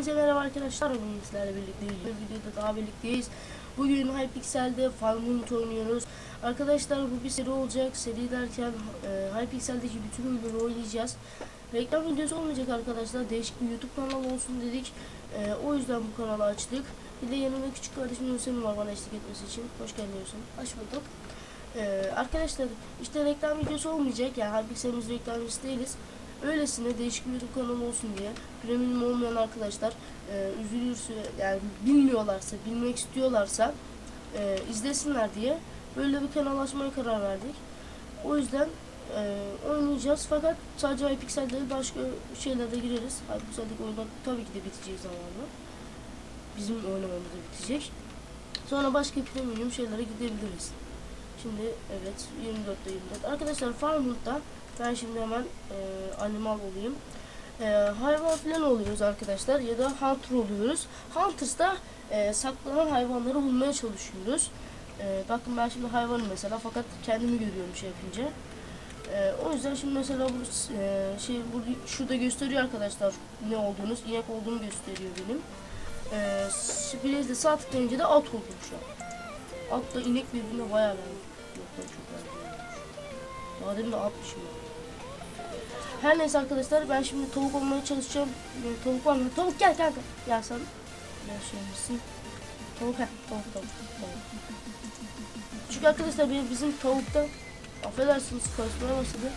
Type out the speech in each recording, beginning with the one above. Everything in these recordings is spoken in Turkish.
Hepinize merhaba arkadaşlar. Bugün sizlerle birlikteyiz. Bir videoda daha birlikteyiz. Bugün Hypixel'de Farmhunt oynuyoruz. Arkadaşlar bu bir seri olacak. Seri derken e, Hypixel'deki bütün oyunları oynayacağız. Reklam videosu olmayacak arkadaşlar. Değişik bir YouTube kanalı olsun dedik. E, o yüzden bu kanalı açtık. Bir de yanımda küçük kardeşim Hüseyin var bana eşlik etmesi için. Hoş geldin. Hoş bulduk. Ee, arkadaşlar işte reklam videosu olmayacak yani Hypixel'imiz reklamcısı değiliz. Öylesine değişik bir kanalı olsun diye premium olmayan arkadaşlar e, üzülürse yani bilmiyorlarsa bilmek istiyorlarsa e, izlesinler diye böyle bir kanal açmaya karar verdik. O yüzden e, oynayacağız fakat sadece Hypixel değil başka şeylere de gireriz. Hypixel'deki oyunlar tabii ki de biteceği zamanla. Bizim oynamamız da bitecek. Sonra başka premium şeylere gidebiliriz. Şimdi evet 24'te 24. Arkadaşlar Farmwood'da ben şimdi hemen e, animal olayım. E, hayvan falan oluyoruz arkadaşlar ya da hunter oluyoruz. Hunters'da e, saklanan hayvanları bulmaya çalışıyoruz. E, bakın ben şimdi hayvanım mesela fakat kendimi görüyorum şey yapınca. E, o yüzden şimdi mesela bu e, şey burada şurada gösteriyor arkadaşlar ne olduğunuz. inek olduğunu gösteriyor benim. E, biraz de sağ tıklayınca da at oldum şu an. Atla inek birbirine bayağı benziyor. Lan çok benziyormuş. Daha de atmışım. Her neyse arkadaşlar ben şimdi tavuk olmaya çalışacağım. Yani tavuk var mı? Tavuk gel kanka. Gel sen. Şey misin? Tavuk he. Tavuk tavuk. tavuk. Çünkü arkadaşlar benim bizim tavukta affedersiniz karışmaya başladı.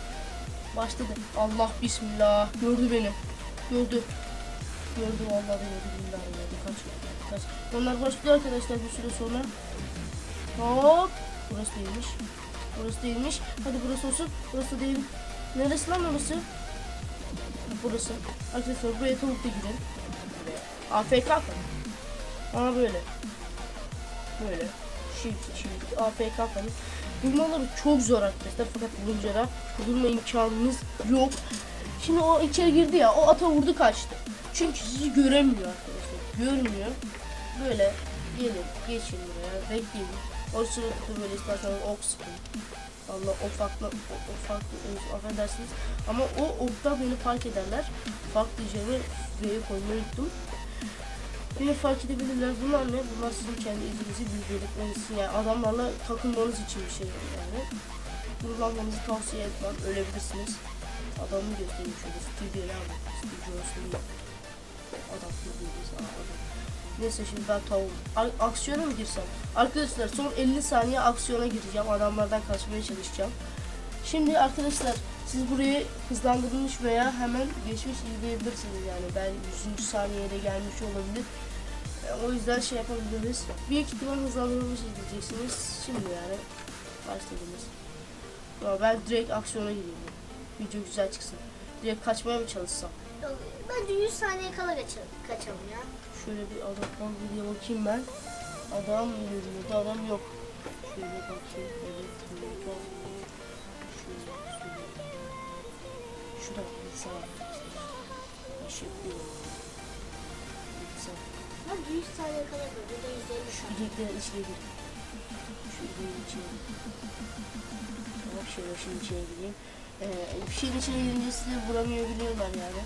Başladı. Allah bismillah. Gördü beni. Gördü. Gördü vallahi gördü. Billahi gördü. Kaç. Kaç. Onlar başlıyor arkadaşlar bir süre sonra. Hop. Burası değilmiş. Burası değilmiş. Hadi burası olsun. Burası değil. Neresi lan orası? Burası. Arkadaşlar buraya tavuk da gidelim. AFK mı? Aa böyle. Böyle. Shift shift AFK falan. Bulmaları çok zor arkadaşlar fakat bulunca da bulma imkanınız yok. Şimdi o içeri girdi ya o ata vurdu kaçtı. Çünkü sizi göremiyor arkadaşlar. Görmüyor. Böyle gelin geçin buraya bekleyin. O sırada böyle isterseniz ok sıkın. Allah o farklı o, o farklı o, affedersiniz. Ama o okta beni fark ederler. Fark diyeceğimi V'ye koymayı unuttum. Beni fark edebilirler. Bunlar ne? Bunlar sizin kendi izinizi bilgiletmeniz için yani adamlarla takılmanız için bir şey yani. Kullanmanızı tavsiye etmem. Ölebilirsiniz. Adamı göstereyim şöyle. Stevie abi. Stevie Jones'un adam bildiğiniz adam. Neyse şimdi ben tavuğum. A- aksiyona mı girsem? Arkadaşlar son 50 saniye aksiyona gireceğim. Adamlardan kaçmaya çalışacağım. Şimdi arkadaşlar siz burayı hızlandırılmış veya hemen geçmiş izleyebilirsiniz yani. Ben 100. saniyede gelmiş olabilir. E, O yüzden şey yapabiliriz. Büyük ihtimal hızlandırılmış izleyeceksiniz. Şimdi yani başladınız. Ama ben direkt aksiyona gireyim. Video güzel çıksın. Direkt kaçmaya mı çalışsam? Bence 100 saniye kala kaçalım, ya. Şöyle bir adam videoya bakayım ben. Adam yürüyordu, adam yok. Şöyle bakayım, evet, burada. Şöyle, şöyle. Şurada bilgisayar var. Teşekkür ederim. Bilgisayar. Bence 100 saniye kala böyle de 150 şu an. Bileklerin içine gir. Şöyle içine. Tamam şöyle şimdi içine gireyim. Ee, bir şeyin içine girince sizi vuramayabiliyorlar yani.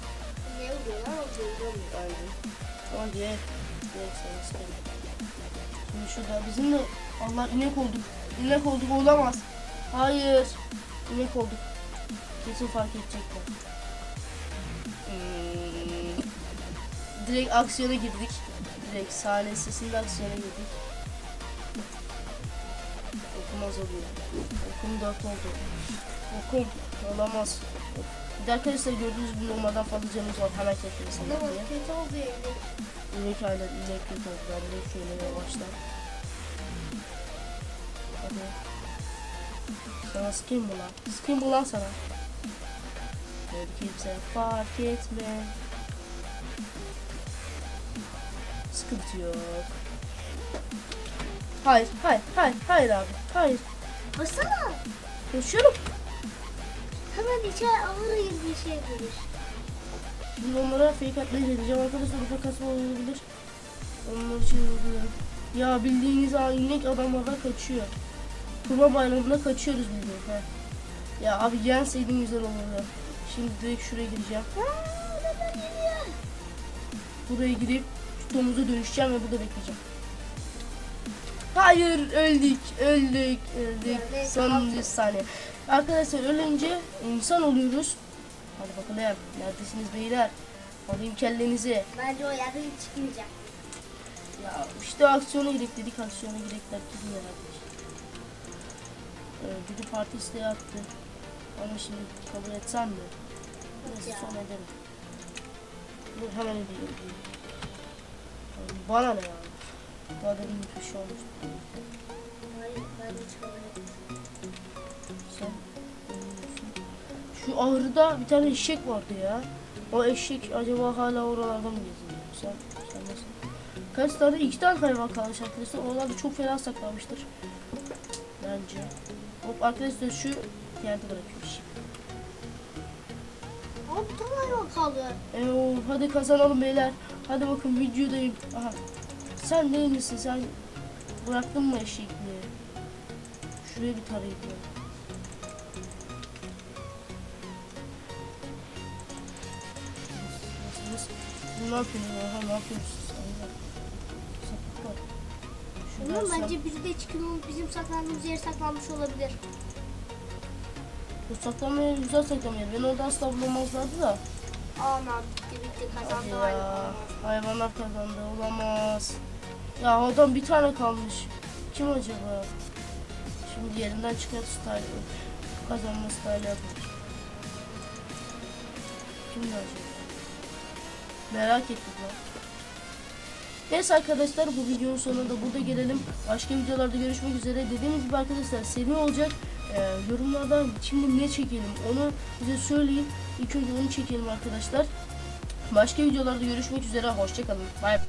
Ne oluyorlar? O görüyor Aynen. Ama diye direkt sana. Şimdi şurada bizim de Allah inek olduk. İnek olduk olamaz. Hayır. İnek olduk. Kesin fark edecekler. Hmm. Direkt aksiyona girdik. Direkt sahne sesinde aksiyona girdik. Okum azalıyor. Okum 4 oldu. Okum olamaz. Bir de arkadaşlar gördüğünüz gibi normalden fazla canımız var. Hemen kesmesin Ne var? Kötü oldu evde. İnek inek kötü oldu. Ben de şöyle yavaşlar. Hadi. Sana sıkayım mı lan? Sıkayım mı lan sana? Böyle kimse fark etme. Sıkıntı yok. Hayır, hayır, hayır, hayır abi. Hayır. Basana. Koşuyorum. Hemen içeri ağır bir şey görür. Şimdi onlara fake atmayı deneyeceğim arkadaşlar. Ufak kasma olabilir. Onlar için uyguluyorum. Ya bildiğiniz inek adamlardan kaçıyor. Kurban bayramında kaçıyoruz bildiğin. He. Ya abi yenseydin güzel olurdu. Şimdi direkt şuraya gireceğim. Buraya gidip şu domuza dönüşeceğim ve burada bekleyeceğim. Hayır öldük öldük öldük son altı. 100 saniye. Arkadaşlar ölünce insan oluyoruz. Hadi bakalım neredesiniz beyler? Alayım kellenizi. Bence o yerden hiç çıkmayacak. Ya işte aksiyona girek dedik aksiyona girek derken herhalde. Ee, biri parti isteği attı. Ama şimdi kabul etsem mi? Neyse Ya. sonra ederim. Dur hemen. Yani Bana ne yani? Daha demin bir şey olmuş. Hayır ben hiç kabul etmiyorum. Şu ahırda bir tane eşek vardı ya. O eşek acaba hala oralarda mı geziniyor? Sen, sen nasıl? Kaç tane? iki tane hayvan kalmış arkadaşlar. Oralarda çok fena saklanmıştır. Bence. Hop arkadaşlar şu yerde. Ama bir tane hayvan kaldı. E, o, hadi kazanalım beyler. Hadi bakın videodayım. Aha. Sen değil misin? Sen bıraktın mı eşekliği? Şuraya bir tarayayım Ne yapıyorsun ya? Ha, ne yapıyorsun sen ya? Sapık var. Şuradan Ama sen- bence biri de çıkın bizim saklandığımız yere saklanmış olabilir. Bu saklama yeri güzel saklama yeri. Beni orada asla bulamazlardı da. Aman bitti bitti Hadi kazandı ya. hayvan. Hayvanlar kazandı. Olamaz. Ya adam bir tane kalmış. Kim acaba? Şimdi yerinden çıkan style kazanma style yapmış. Kim acaba? Merak ettim lan. Neyse arkadaşlar bu videonun sonunda burada gelelim. Başka videolarda görüşmek üzere. Dediğim gibi arkadaşlar seri olacak. Ee, yorumlarda şimdi ne çekelim onu bize söyleyin. İlk önce onu çekelim arkadaşlar. Başka videolarda görüşmek üzere. Hoşçakalın. Bye.